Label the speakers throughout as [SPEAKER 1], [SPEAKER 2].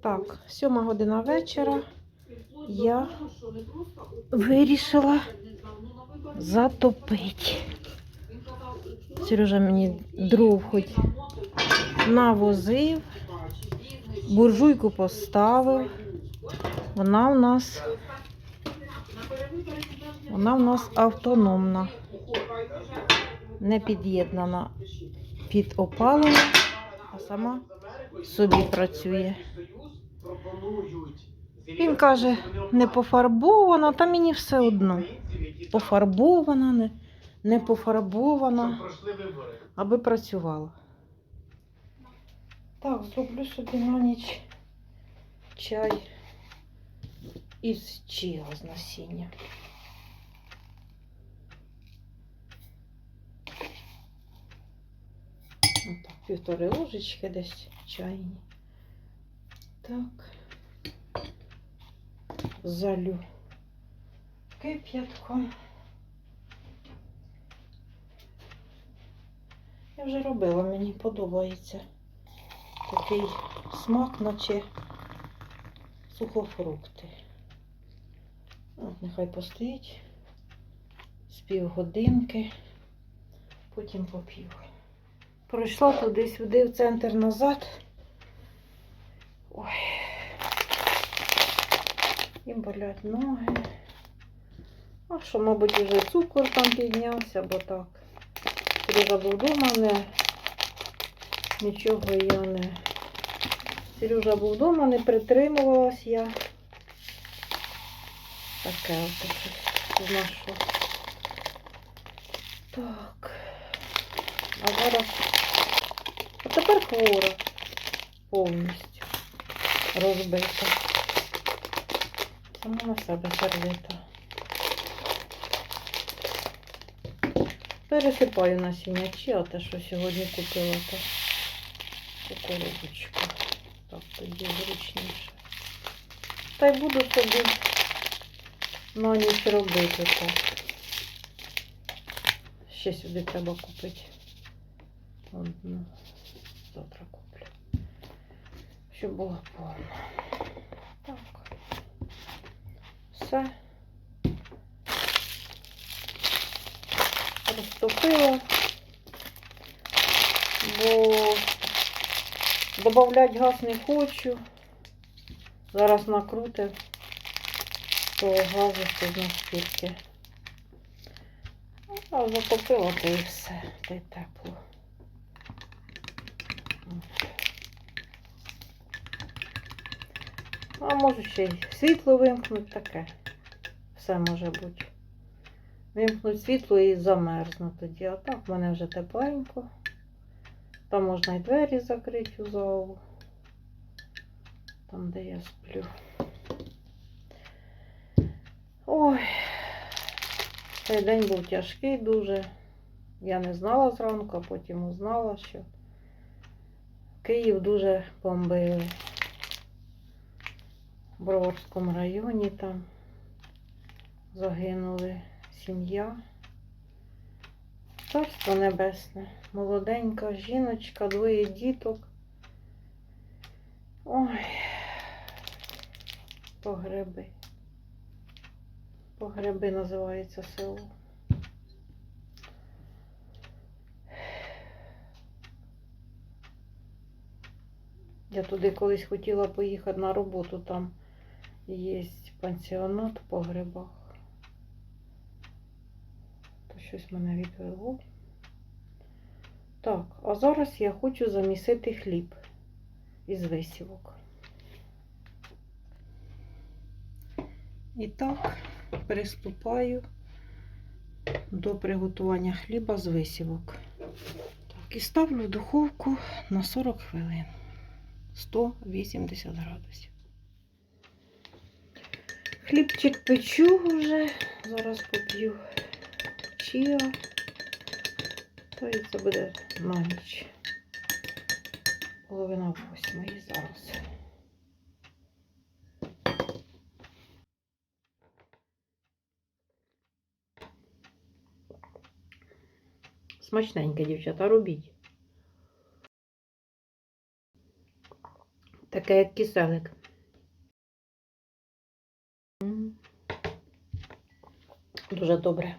[SPEAKER 1] Так, сьома година вечора. Я вирішила затопити. Сережа мені дров хоч навозив, буржуйку поставив. Вона у нас, вона у нас автономна, не під'єднана під опалення, а сама собі працює. Він каже, не пофарбована, та мені все одно. Пофарбована, не, не пофарбована, аби працювала. Так, зроблю собі на ніч чай із чия з насіння. Півтори ложечки десь чайні. Так. Залю кип'ятком. Я вже робила, мені подобається. Такий смак, наче сухофрукти. От, нехай постоїть з півгодинки, потім поп'ю. Пройшла туди-сюди в центр назад. Ой. І болять ноги. А що, мабуть, вже цукор там піднявся, бо так. Сережа був вдома, не нічого я не. Сережа був вдома, не притримувалась я. Таке щось знайшла. Так. А зараз. А тепер хвора повністю розбита. Сама на себе сердита. Пересипаю насіння чия, те, що сьогодні купила, то у коробочку. Так, тоді зручніше. Та й буду собі на ніч робити так. Ще сюди треба купити. Одну. Завтра куплю. Щоб було повно. Так. Все. Розтопила. Бо додавати газ не хочу. Зараз накрути того газу, що з. А затопила, то і все, та й тепло. А можу ще й світло вимкнути таке. Все може бути. Вимкнуть світло і замерзну тоді. А так в мене вже тепленько. Там можна і двері закрити у залу. Там, де я сплю. Ой, цей день був тяжкий дуже. Я не знала зранку, а потім узнала, що Київ дуже бомбили. Броварському районі там загинули сім'я. Царство небесне, молоденька жіночка, двоє діток. Ой, погреби. Погреби називається село. Я туди колись хотіла поїхати на роботу, там є пансіонат по грибах. То щось мене відвело. Так, а зараз я хочу замісити хліб із висівок. І так, приступаю до приготування хліба з висівок. Так, і ставлю в духовку на 40 хвилин. 180 градусів. Хлібчик печу вже, зараз поп'ю чия. Та і це буде на ніч. Половина восьмої зараз. Смачненьке, дівчата, робіть. Таке як киселик. Дуже добре.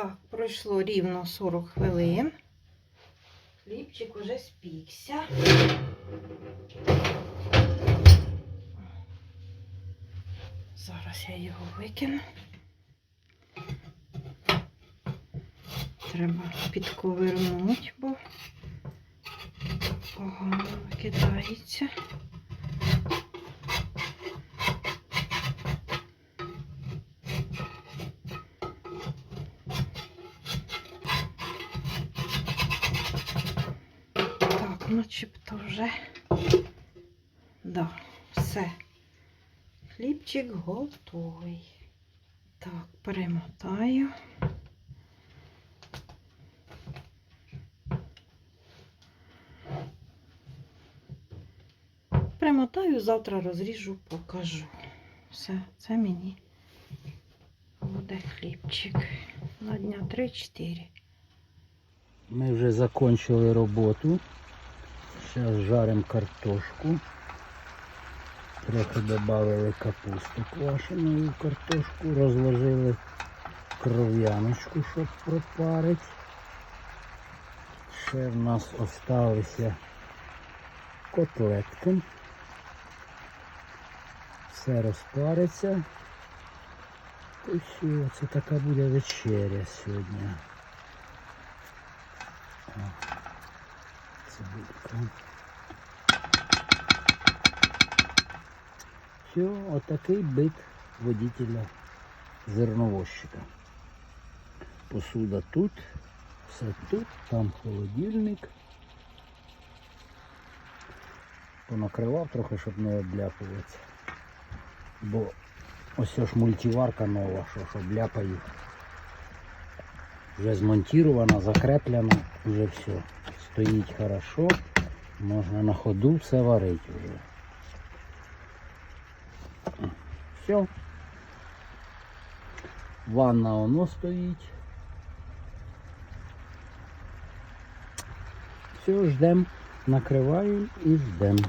[SPEAKER 1] Так, пройшло рівно 40 хвилин. Хлібчик уже спікся. Зараз я його викину. Треба підковирнути, бо погано викидається. Так, начебто вже. Да, все. Хлібчик готовий. Так, перемотаю. Примотаю, завтра розріжу, покажу. Все, це мені буде хлібчик. На дня 3-4.
[SPEAKER 2] Ми вже закончили роботу. Зараз жаримо картошку. Трохи додали капусту квашеної в картошку, розложили кров'яночку, щоб пропарити. Ще в нас осталися котлетки. Все розпариться. І все, це така буде вечеря сьогодні. Все, отакий бит водителя зерновозчика. Посуда тут, все тут, там холодильник. Понакривав трохи, щоб не обляпуватися. Бо ось ж мультиварка нова, що ж обляпаю. Вже змонтирована, закреплена, вже все. Стоїть хорошо. Можна на ходу все варити вже. Все. Ванна воно стоїть. Все, ждемо, накриваємо і ждемо.